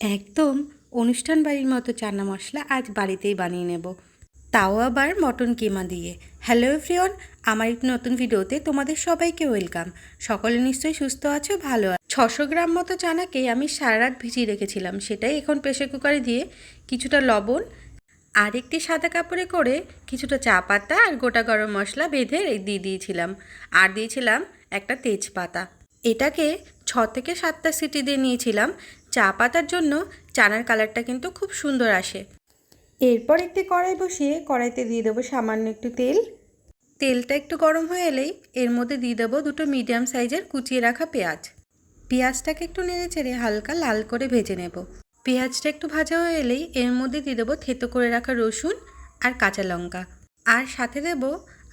একদম অনুষ্ঠান বাড়ির মতো চানা মশলা আজ বাড়িতেই বানিয়ে নেব। তাও আবার মটন কিমা দিয়ে। হ্যালো এভরিওয়ান আমার একটি নতুন ভিডিওতে তোমাদের সবাইকে ওয়েলকাম সকলে নিশ্চয়ই সুস্থ আছো, ভালো ছশো গ্রাম মতো চানাকে আমি সারা রাত ভিজিয়ে রেখেছিলাম। সেটাই এখন প্রেশার কুকারে দিয়ে কিছুটা লবণ আর একটি সাদা কাপড়ে করে কিছুটা চা পাতা আর গোটা গরম মশলা বেঁধে দিয়ে দিয়েছিলাম। আর দিয়েছিলাম একটা তেজপাতা। এটাকে ছ থেকে সাতটা সিটি দিয়ে নিয়েছিলাম। চা পাতার জন্য চানার কালারটা কিন্তু খুব সুন্দর আসে। এরপর একটি কড়াই বসিয়ে কড়াইতে দিয়ে দেবো সামান্য একটু তেল। তেলটা একটু গরম হয়ে এলেই এর মধ্যে দিয়ে দেবো দুটো মিডিয়াম সাইজের কুচিয়ে রাখা পেঁয়াজ। পেঁয়াজটাকে একটু নেড়ে চেড়ে হালকা লাল করে ভেজে নেব। পেঁয়াজটা একটু ভাজা হয়ে এলেই এর মধ্যে দিয়ে দেবো থেতো করে রাখা রসুন আর কাঁচা লঙ্কা। আর সাথে দেব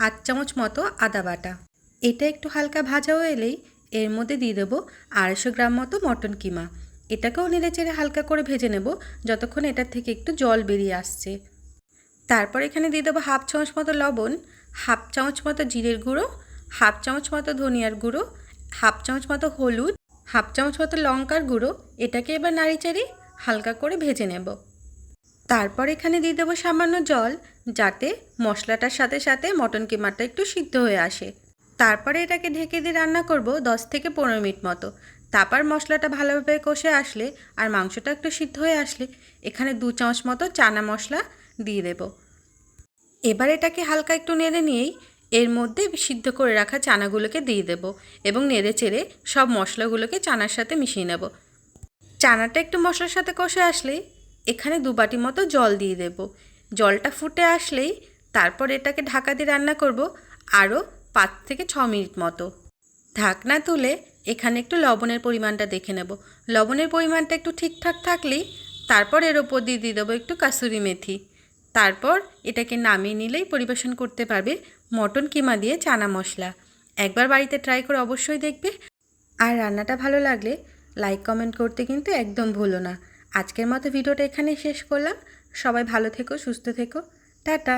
আধ চামচ মতো আদা বাটা। এটা একটু হালকা ভাজা হয়ে এলেই এর মধ্যে দিয়ে দেবো আড়াইশো গ্রাম মতো মটন কিমা। এটাকেও নেড়ে চেড়ে হালকা করে ভেজে নেব, যতক্ষণ এটার থেকে একটু জল বেরিয়ে আসছে। তারপর এখানে দিয়ে দেবো হাফ চামচ মতো লবণ, হাফ চামচ মতো জিরের গুঁড়ো, হাফ চামচ মতো ধনিয়ার গুঁড়ো, হাফ চামচ মতো হলুদ, হাফ চামচ মতো লঙ্কার গুঁড়ো, এটাকে এবার নাড়ি চাড়ি হালকা করে ভেজে নেব। তারপর এখানে দিয়ে দেবো সামান্য জল, যাতে মশলাটার সাথে সাথে মটন কিমাটা একটু সিদ্ধ হয়ে আসে। তারপরে এটাকে ঢেকে দিয়ে রান্না করব দশ থেকে পনেরো মিনিট মতো। তারপর মশলাটা ভালোভাবে কষে আসলে আর মাংসটা একটু সিদ্ধ হয়ে আসলে এখানে দু চামচ মতো চানা মশলা দিয়ে দেবো। এবার এটাকে হালকা একটু নেড়ে নিয়েই এর মধ্যে সিদ্ধ করে রাখা চানাগুলোকে দিয়ে দেব এবং নেড়ে চেড়ে সব মশলাগুলোকে চানার সাথে মিশিয়ে নেব। চানাটা একটু মশলার সাথে কষে আসলেই এখানে দু বাটি মতো জল দিয়ে দেব। জলটা ফুটে আসলেই তারপর এটাকে ঢাকা দিয়ে রান্না করব। আরও পাঁচ থেকে ছ মিনিট মতো। ঢাকনা তুলে এখানে একটু লবণের পরিমাণটা দেখে নেব। লবণের পরিমাণটা একটু ঠিকঠাক থাকলেই তারপর এর ওপর দিয়ে দিয়ে দেবো একটু কাসুরি মেথি। তারপর এটাকে নামিয়ে নিলেই পরিবেশন করতে পারবে মটন কিমা দিয়ে চানা মশলা। একবার বাড়িতে ট্রাই করে অবশ্যই দেখবে। আর রান্নাটা ভালো লাগলে লাইক, কমেন্ট করতে কিন্তু একদম ভুলো না। আজকের মতো ভিডিওটা এখানেই শেষ করলাম। সবাই ভালো থেকো, সুস্থ থেকো। টাটা।